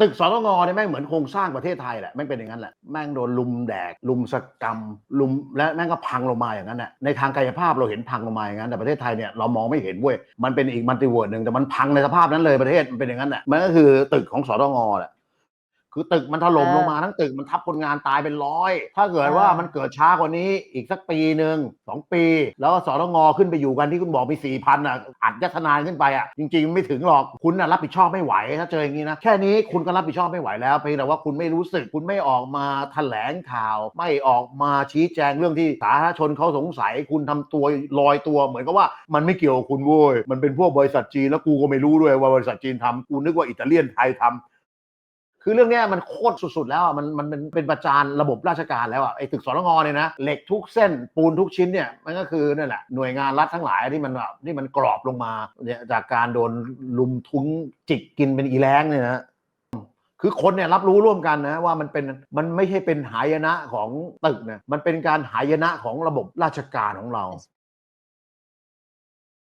ตึกสตงเนี่ยแม่งเหมือนโครงสร้างประเทศไทยแหละแม่งเป็นอย่างนั้นแหละแม่งโดนลุมแดก ลุมสกรรม ลุมและแม่งก็พังลงมาอย่างนั้นแหละในทางกายภาพเราเห็นพังลงมาอย่างนั้น แต่ประเทศไทยเนี่ยเรามองไม่เห็นเว้ยมันเป็นอีกมัลติเวิร์ดหนึ่งแต่มันพังในสภาพนั้นเลยประเทศมันเป็นอย่างนั้นแหละมันก็คือตึกของสตงแหละ คือตึกมันถล่มเออลงมาทั้งตึกมันทับคนงานตายเป็นร้อย ถ้าเกิดว่าเออมันเกิดช้ากว่านี้อีกสักปีหนึ่งสองปี แล้วก็สตงขึ้นไปอยู่กันที่คุณบอกมีสี่พันอะอัดยัดทนานขึ้นไปอะจริง ๆ ไม่ถึงหรอกคุณน่ะรับผิดชอบไม่ไหวถ้าเจออย่างนี้นะแค่นี้คุณก็รับผิดชอบไม่ไหวแล้วเพียงแต่ว่าคุณไม่รู้สึกคุณไม่ออกมาแถลงข่าว ไม่ออกมาชี้แจงเรื่องที่สาธารณชนเขาสงสัย คุณทำตัวลอยตัว เหมือนกับว่ามันไม่เกี่ยวกับคุณเว้ยมันเป็นพวกบริษัทจีนแล้วกูก็ไม่รู้ด้วยว่าบริษัทจีนทำกูนึกว่าอิตาเลียนไทยทำ คือเรื่องนี้มันโคตรสุดๆ แล้วอะมันมันเป็นเป็นประจานระบบราชการแล้วอะไอ้ตึกสรงเนี่ยนะเหล็กทุกเส้นปูนทุกชิ้นเนี่ยมันก็คือนั่นแหละหน่วยงานรัฐทั้งหลายที่มันแบบที่มันกรอบลงมาเนี่ยจากการโดนลุมทุ้งจิกกินเป็นอีแรงเนี่ยนะคือคนเนี่ยรับรู้ร่วมกันนะว่ามันเป็นมันไม่ใช่เป็นหายนะของตึกนะมันเป็นการหายนะของระบบราชการของเรา